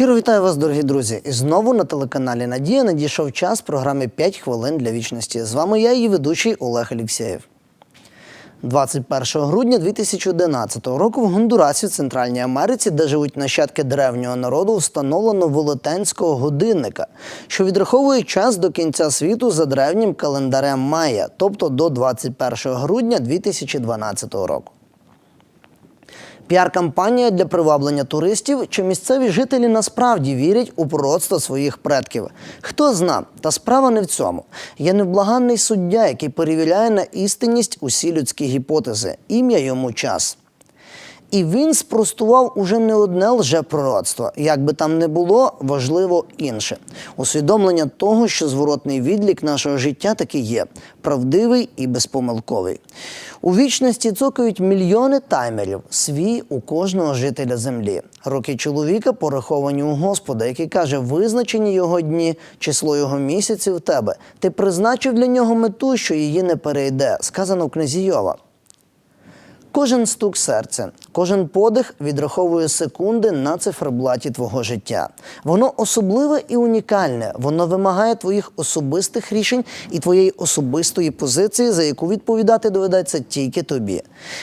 Щиро вітаю вас, дорогі друзі. І знову на телеканалі Надія надійшов час програми «5 хвилин для вічності. З вами я, її ведучий Олег Алєксєєв. 21 грудня 2011 року в Гондурасі, в Центральній Америці, де живуть нащадки древнього народу, встановлено велетенського годинника, що відраховує час до кінця світу за древнім календарем Майя, тобто до 21 грудня 2012 року. Піар-кампанія для приваблення туристів, чи місцеві жителі насправді вірять у пророцтво своїх предків. Хто зна, та справа не в цьому. Є невблаганний суддя, який перевіряє на істинність усі людські гіпотези. Ім'я йому час. І він спростував уже не одне лжепророцтво. Як би там не було, важливо інше. Усвідомлення того, що зворотний відлік нашого життя таки є правдивий і безпомилковий. У вічності цокають мільйони таймерів, свій у кожного жителя землі. Роки чоловіка пораховані у Господа, який каже, визначені його дні, число його місяців в тебе. Ти призначив для нього мету, що її не перейде, сказано в книзі Йова. Кожен стук серця, кожен подих відраховує секунди на циферблаті твого життя. Воно особливе і унікальне. Воно вимагає твоїх особистих рішень і твоєї особистої позиції, за яку відповідати доведеться тільки тобі.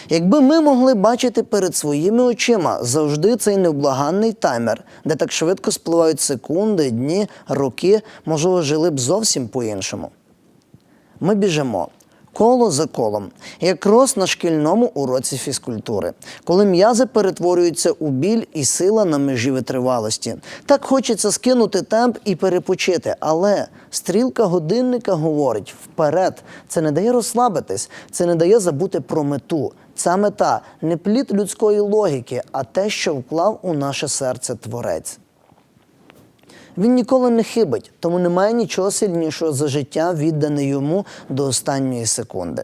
Якби ми могли бачити перед своїми очима завжди цей невблаганний таймер, де так швидко спливають секунди, дні, роки, можливо, жили б зовсім по-іншому. Ми біжимо. Коло за колом, як рос на шкільному уроці фізкультури, коли м'язи перетворюються у біль і сила на межі витривалості. Так хочеться скинути темп і перепочити, але стрілка годинника говорить вперед. Це не дає розслабитись, це не дає забути про мету. Ця мета не плід людської логіки, а те, що вклав у наше серце творець. Він ніколи не хибить, тому немає нічого сильнішого за життя, віддане йому до останньої секунди.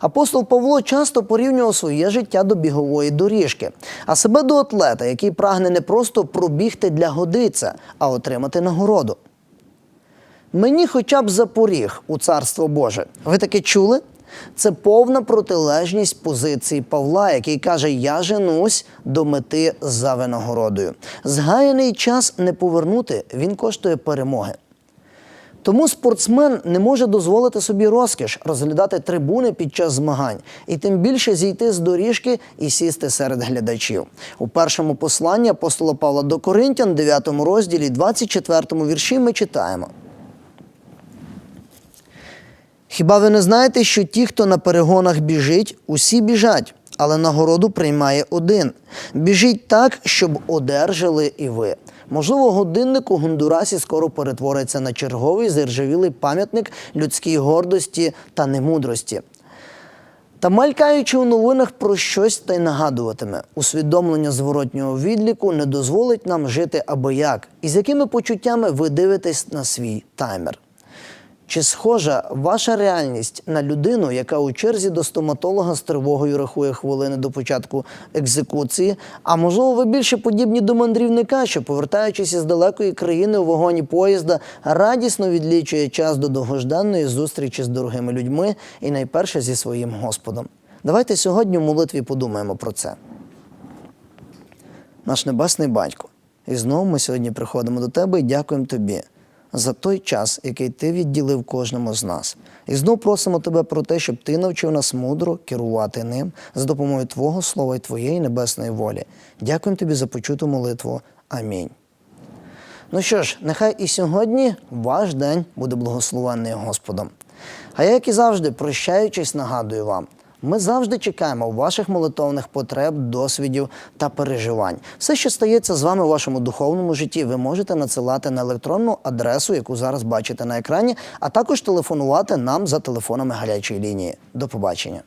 Апостол Павло часто порівнював своє життя до бігової доріжки, а себе до атлета, який прагне не просто пробігти для годиця, а отримати нагороду. Мені хоча б запоріг у царство Боже. Ви таке чули? Це повна протилежність позиції Павла, який каже: Я женусь до мети за винагородою. Згаяний час не повернути, він коштує перемоги. Тому спортсмен не може дозволити собі розкіш розглядати трибуни під час змагань, і тим більше зійти з доріжки і сісти серед глядачів. У першому посланні апостола Павла до Коринтян, 9 розділі, 24 вірші, ми читаємо. Хіба ви не знаєте, що ті, хто на перегонах біжить, усі біжать, але нагороду приймає один. Біжіть так, щоб одержали і ви. Можливо, годинник у Гондурасі скоро перетвориться на черговий зіржавілий пам'ятник людській гордості та немудрості. Та малькаючи у новинах про щось та й нагадуватиме, усвідомлення зворотнього відліку не дозволить нам жити або як, і з якими почуттями ви дивитесь на свій таймер. Чи схожа ваша реальність на людину, яка у черзі до стоматолога з тривогою рахує хвилини до початку екзекуції? А можливо, ви більше подібні до мандрівника, що, повертаючись із далекої країни у вагоні поїзда, радісно відлічує час до довгожданної зустрічі з дорогими людьми і найперше зі своїм Господом. Давайте сьогодні в молитві подумаємо про це. Наш небесний батько. І знову ми сьогодні приходимо до тебе і дякуємо тобі за той час, який ти відділив кожному з нас. І знов просимо тебе про те, щоб ти навчив нас мудро керувати ним за допомогою Твого слова і Твоєї небесної волі. Дякуємо тобі за почуту молитву. Амінь. Ну що ж, нехай і сьогодні ваш день буде благословенний Господом. А я, як і завжди, прощаючись, нагадую вам. Ми завжди чекаємо ваших молитовних потреб, досвідів та переживань. Все, що стається з вами у вашому духовному житті, ви можете надсилати на електронну адресу, яку зараз бачите на екрані, а також телефонувати нам за телефонами гарячої лінії. До побачення.